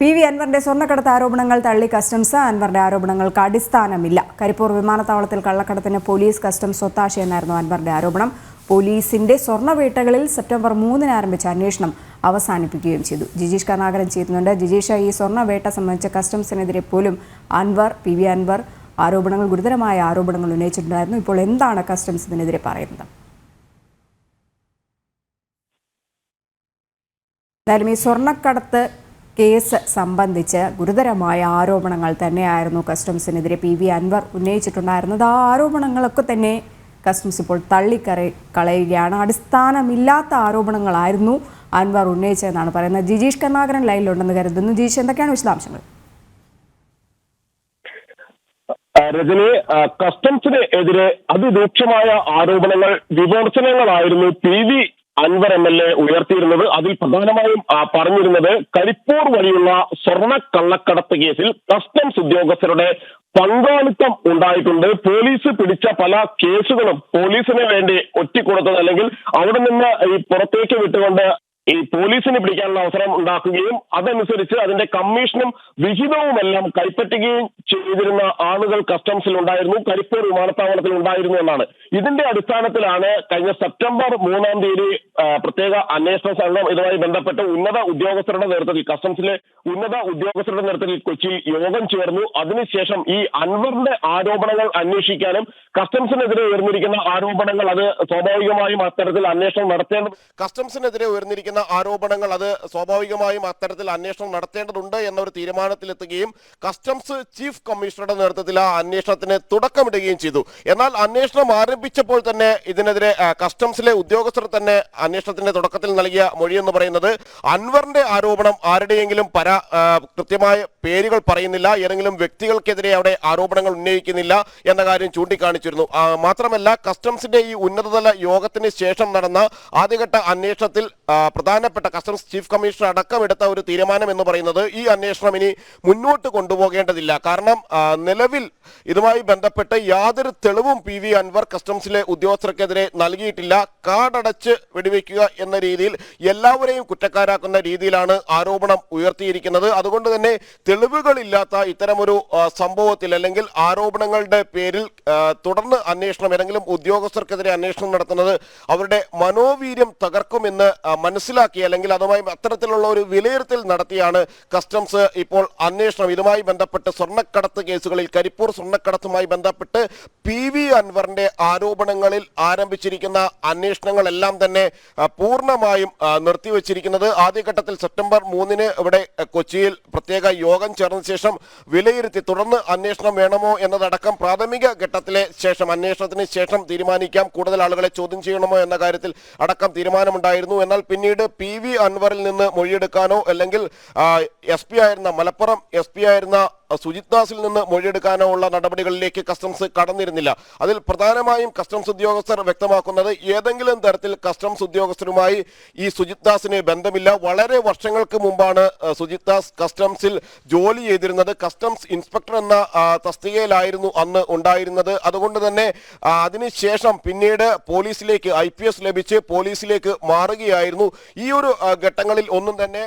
P V അൻവറിന്റെ സ്വർണക്കടത്ത് ആരോപണങ്ങൾ തള്ളി കസ്റ്റംസ് അൻവറിന്റെ ആരോപണങ്ങൾക്ക് അടിസ്ഥാനമില്ല. കരിപ്പൂർ വിമാനത്താവളത്തിൽ കള്ളക്കടത്തിന് പോലീസ് കസ്റ്റംസ് ഒത്താശയെന്നായിരുന്നു അൻവറിന്റെ ആരോപണം. പോലീസിന്റെ സ്വർണവേട്ടകളിൽ സെപ്റ്റംബർ മൂന്നിന് ആരംഭിച്ച അന്വേഷണം അവസാനിപ്പിക്കുകയും ചെയ്തു. ജിജീഷ് കർണാകരൻ ചെയ്യുന്നുണ്ട് ജിജീഷ ഈ സ്വർണവേട്ട സംബന്ധിച്ച കസ്റ്റംസിനെതിരെ പോലും അൻവർ പി വി അൻവർ ആരോപണങ്ങൾ ഗുരുതരമായ ആരോപണങ്ങൾ ഉന്നയിച്ചിട്ടുണ്ടായിരുന്നു. ഇപ്പോൾ എന്താണ് കസ്റ്റംസ് ഇതിനെതിരെ പറയുന്നത്? എന്തായാലും ഈ സ്വർണക്കടത്ത് കേസ് സംബന്ധിച്ച് ഗുരുതരമായ ആരോപണങ്ങൾ തന്നെയായിരുന്നു കസ്റ്റംസിനെതിരെ പി വി അൻവർ ഉന്നയിച്ചിട്ടുണ്ടായിരുന്നത്. ആ ആരോപണങ്ങളൊക്കെ തന്നെ കസ്റ്റംസ് ഇപ്പോൾ തള്ളിക്കറി കളയുകയാണ്. അടിസ്ഥാനമില്ലാത്ത ആരോപണങ്ങളായിരുന്നു അൻവർ ഉന്നയിച്ചതെന്നാണ് പറയുന്നത്. ജിജീഷ് കർണാകരൻ ലൈനിലുണ്ടെന്ന് കരുതുന്നു. ജിജീഷ് എന്തൊക്കെയാണ് വിശദാംശങ്ങൾ? രജനി കസ്റ്റംസിന് എതിരെ അതിരൂക്ഷമായ ആരോപണങ്ങൾ വിമർശനങ്ങളായിരുന്നു P V Anvar M L A ഉയർത്തിയിരുന്നത്. അതിൽ പ്രധാനമായും പറഞ്ഞിരുന്നത് കരിപ്പൂർ വഴിയുള്ള സ്വർണ കള്ളക്കടത്ത് കേസിൽ കസ്റ്റംസ് ഉദ്യോഗസ്ഥരുടെ പങ്കാളിത്തം ഉണ്ടായിട്ടുണ്ട്. പോലീസ് പിടിച്ച പല കേസുകളും പോലീസിന് വേണ്ടി ഒറ്റിക്കൊടുത്തത് അല്ലെങ്കിൽ അവിടെ നിന്ന് ഈ പുറത്തേക്ക് വിട്ടുകൊണ്ട് ഈ പോലീസിന് പിടിക്കാനുള്ള അവസരം ഉണ്ടാക്കുകയും അതനുസരിച്ച് അതിന്റെ കമ്മീഷനും വിഹിതവുമെല്ലാം കൈപ്പറ്റുകയും ചെയ്തിരുന്ന ആളുകൾ കസ്റ്റംസിൽ ഉണ്ടായിരുന്നു കരിപ്പൂർ വിമാനത്താവളത്തിൽ ഉണ്ടായിരുന്നു എന്നാണ്. ഇതിന്റെ അടിസ്ഥാനത്തിലാണ് കഴിഞ്ഞ സെപ്റ്റംബർ മൂന്നാം തീയതി പ്രത്യേക അന്വേഷണ സംഘം ഇതുമായി ബന്ധപ്പെട്ട് ഉന്നത ഉദ്യോഗസ്ഥരുടെ നേതൃത്വത്തിൽ കസ്റ്റംസിലെ ഉന്നത ഉദ്യോഗസ്ഥരുടെ നേതൃത്വത്തിൽ കൊച്ചിയിൽ യോഗം ചേർന്നു. അതിനുശേഷം ഈ അൻവറിന്റെ ആരോപണങ്ങൾ അന്വേഷിക്കാനും കസ്റ്റംസിനെതിരെ ഉയർന്നിരിക്കുന്ന ആരോപണങ്ങൾ അത് സ്വാഭാവികമായും അത്തരത്തിൽ അന്വേഷണം നടത്തേണ്ടത് കസ്റ്റംസിനെതിരെ ഉയർന്നിരിക്കുന്ന ആരോപണങ്ങൾ അത് സ്വാഭാവികമായും അത്തരത്തിൽ അന്വേഷണം നടത്തേണ്ടതുണ്ട് എന്നൊരു തീരുമാനത്തിലെത്തുകയും കസ്റ്റംസ് ചീഫ് കമ്മീഷണറുടെ നേതൃത്വത്തിൽ ആ അന്വേഷണത്തിന് തുടക്കമിടുകയും ചെയ്തു. എന്നാൽ അന്വേഷണം ആരംഭിച്ചപ്പോൾ തന്നെ ഇതിനെതിരെ കസ്റ്റംസിലെ ഉദ്യോഗസ്ഥർ തന്നെ അന്വേഷണത്തിന്റെ തുടക്കത്തിൽ നൽകിയ മൊഴി എന്ന് പറയുന്നത് അൻവറിന്റെ ആരോപണം ആരുടെയെങ്കിലും പരാ കൃത്യമായ പേരുകൾ പറയുന്നില്ല ഏതെങ്കിലും വ്യക്തികൾക്കെതിരെ അവിടെ ആരോപണങ്ങൾ ഉന്നയിക്കുന്നില്ല എന്ന കാര്യം ചൂണ്ടിക്കാണിച്ചിരുന്നു. മാത്രമല്ല കസ്റ്റംസിന്റെ ഈ ഉന്നതതല യോഗത്തിന് ശേഷം നടന്ന ആദ്യഘട്ട അന്വേഷണത്തിൽ പ്രധാനപ്പെട്ട കസ്റ്റംസ് ചീഫ് കമ്മീഷണർ അടക്കം എടുത്ത ഒരു തീരുമാനം എന്ന് പറയുന്നത് ഈ അന്വേഷണം ഇനി മുന്നോട്ട് കൊണ്ടുപോകേണ്ടതില്ല. കാരണം നിലവിൽ ഇതുമായി ബന്ധപ്പെട്ട് യാതൊരു തെളിവും പി വി അൻവർ കസ്റ്റംസിലെ ഉദ്യോഗസ്ഥർക്കെതിരെ നൽകിയിട്ടില്ല. കാടടച്ച് വെടിവെക്കുക എന്ന രീതിയിൽ എല്ലാവരെയും കുറ്റക്കാരാക്കുന്ന രീതിയിലാണ് ആരോപണം ഉയർത്തിയിരിക്കുന്നത്. അതുകൊണ്ട് തന്നെ തെളിവുകളില്ലാത്ത ഇത്തരമൊരു സംഭവത്തിൽ അല്ലെങ്കിൽ ആരോപണങ്ങളുടെ പേരിൽ തുടർന്ന് അന്വേഷണം ഏതെങ്കിലും ഉദ്യോഗസ്ഥർക്കെതിരെ അന്വേഷണം നടത്തുന്നത് അവരുടെ മനോവീര്യം തകർക്കുമെന്ന് ആ, മനസ്സിലാക്കി അല്ലെങ്കിൽ അതുമായി അത്തരത്തിലുള്ള ഒരു വിലയിരുത്തൽ നടത്തിയാണ് കസ്റ്റംസ് ഇപ്പോൾ അന്വേഷണം. ഇതുമായി ബന്ധപ്പെട്ട് സ്വർണക്കടത്ത് കേസുകളിൽ കരിപ്പൂർ സ്വർണക്കടത്തുമായി ബന്ധപ്പെട്ട് പി വി അൻവറിന്റെ ആരോപണങ്ങളിൽ ആരംഭിച്ചിരിക്കുന്ന അന്വേഷണങ്ങളെല്ലാം തന്നെ പൂർണമായും നിർത്തിവച്ചിരിക്കുന്നത്. ആദ്യഘട്ടത്തിൽ സെപ്റ്റംബർ മൂന്നിന് ഇവിടെ കൊച്ചിയിൽ പ്രത്യേക യോഗം ചേർന്ന ശേഷം വിലയിരുത്തി തുടർന്ന് അന്വേഷണം വേണമോ എന്നതടക്കം പ്രാഥമിക ഘട്ടത്തിലെ ശേഷം അന്വേഷണത്തിന് ശേഷം തീരുമാനിക്കാം. കൂടുതൽ ആളുകളെ ചോദ്യം ചെയ്യണമോ എന്ന കാര്യത്തിൽ അടക്കം തീരുമാനമുണ്ടായിരുന്നു. എന്നാൽ പിന്നീട് പി വി അൻവറിൽ നിന്ന് മൊഴിയെടുക്കാനോ അല്ലെങ്കിൽ എസ് പി ആയിരുന്ന മലപ്പുറം എസ് പി ആയിരുന്ന സുജിത് ദാസിൽ നിന്ന് മൊഴിയെടുക്കാനോ ഉള്ള നടപടികളിലേക്ക് കസ്റ്റംസ് കടന്നിരുന്നില്ല. അതിൽ പ്രധാനമായും കസ്റ്റംസ് ഉദ്യോഗസ്ഥർ വ്യക്തമാക്കുന്നത് ഏതെങ്കിലും തരത്തിൽ കസ്റ്റംസ് ഉദ്യോഗസ്ഥരുമായി ഈ സുജിത് ദാസിന് ബന്ധമില്ല. വളരെ വർഷങ്ങൾക്ക് മുമ്പാണ് സുജിത് ദാസ് കസ്റ്റംസിൽ ജോലി ചെയ്തിരുന്നത്. കസ്റ്റംസ് ഇൻസ്പെക്ടർ എന്ന തസ്തികയിലായിരുന്നു അന്ന് ഉണ്ടായിരുന്നത്. അതുകൊണ്ട് തന്നെ അതിനുശേഷം പിന്നീട് പോലീസിലേക്ക് ഐ ലഭിച്ച് പോലീസിലേക്ക് മാറുകയായിരുന്നു. ഈ ഒരു ഘട്ടങ്ങളിൽ ഒന്നും തന്നെ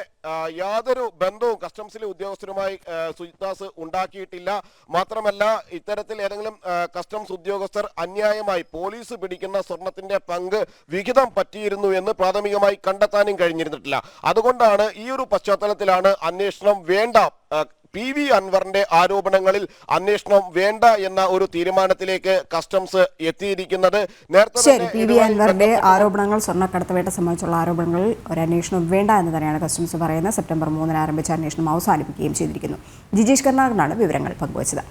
യാതൊരു ബന്ധവും കസ്റ്റംസിലെ ഉദ്യോഗസ്ഥരുമായി സുജിദാസ് ഉണ്ടാക്കിയിട്ടില്ല. മാത്രമല്ല ഇത്തരത്തിൽ ഏതെങ്കിലും കസ്റ്റംസ് ഉദ്യോഗസ്ഥർ അന്യായമായി പോലീസ് പിടിക്കുന്ന സ്വർണത്തിന്റെ പങ്ക് വിഹിതം പറ്റിയിരുന്നു എന്ന് പ്രാഥമികമായി കണ്ടെത്താനും കഴിഞ്ഞിരുന്നിട്ടില്ല. അതുകൊണ്ടാണ് ഈ ഒരു പശ്ചാത്തലത്തിലാണ് അന്വേഷണം വേണ്ട പി വി അൻവറിന്റെ ആരോപണങ്ങളിൽ അന്വേഷണം വേണ്ട എന്ന ഒരു തീരുമാനത്തിലേക്ക് കസ്റ്റംസ് എത്തിയിരിക്കുന്നത്. നേരത്തെ ശരി പി വി അൻവറിന്റെ ആരോപണങ്ങൾ സ്വർണക്കടത്ത് വേട്ട സംബന്ധിച്ചുള്ള ആരോപണങ്ങളിൽ ഒരു അന്വേഷണം വേണ്ട എന്ന് തന്നെയാണ് കസ്റ്റംസ് പറയുന്നത്. സെപ്റ്റംബർ മൂന്നിന് ആരംഭിച്ച അന്വേഷണം അവസാനിപ്പിക്കുകയും ചെയ്തിരിക്കുന്നു. ജിജീഷ് കർണാകരനാണ് വിവരങ്ങൾ പങ്കുവച്ചത്.